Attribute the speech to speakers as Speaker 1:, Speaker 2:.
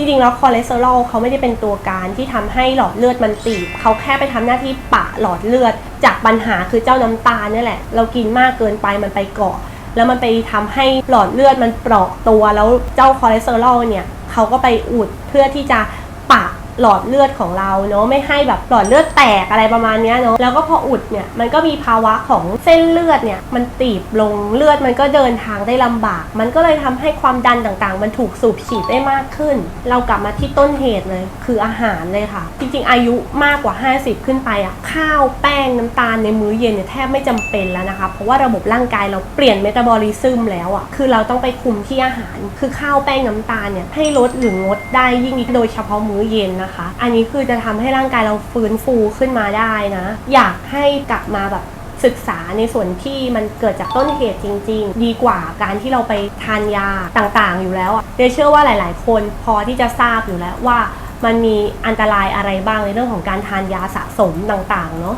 Speaker 1: ที่จริงแล้วคอเลสเตอรอลเขาไม่ได้เป็นตัวการที่ทำให้หลอดเลือดมันตีบเขาแค่ไปทำหน้าที่ปะหลอดเลือด จากปัญหาคือเจ้าน้ำตาลนี่แหละ เรากินมากเกินไปมันไปเกาะ แล้วมันไปทำให้หลอดเลือดมันเปราะตัวแล้วเจ้าคอเลสเตอรอลเนี่ยเขาก็ไปอุดเพื่อที่จะ หลอดเลือดของเราเนาะไม่ให้แบบหลอดเลือดแตกอะไรประมาณนี้เนาะแล้วก็พออุดเนี่ยมันก็มีภาวะของเส้นเลือดเนี่ยมันตีบลงเลือดมันก็เดินทางได้ลำบาก มันก็เลยทำให้ความดันต่างๆ มันถูกสูบฉีดได้มากขึ้น เรากลับมาที่ต้นเหตุเลย คืออาหารเลยค่ะ จริงๆ อายุมากกว่า 50 ขึ้นไปอะข้าวแป้งน้ำตาลในมื้อเย็นเนี่ยแทบไม่จำเป็นแล้วนะคะเพราะว่าระบบร่างกายเราเปลี่ยนเมตาบอลิซึมแล้วอะคือเราต้องไปคุมที่อาหาร คือข้าวแป้งน้ำตาลเนี่ยให้ลดหรืองดได้ยิ่งโดยเฉพาะมื้อเย็นนะคะอันนี้คือจะทำให้ร่างกายเราฟื้นฟูขึ้นมาได้นะ อยากให้กลับมาแบบศึกษาในส่วนที่มันเกิดจากต้นเหตุจริง ๆ ดีกว่าการที่เราไปทานยาต่างๆ อยู่แล้วอะเดเชื่อว่าหลาย ๆ คนพอที่จะทราบอยู่แล้วว่ามันมีอันตรายอะไรบ้างในเรื่องของการทานยาสะสมต่างๆเนาะ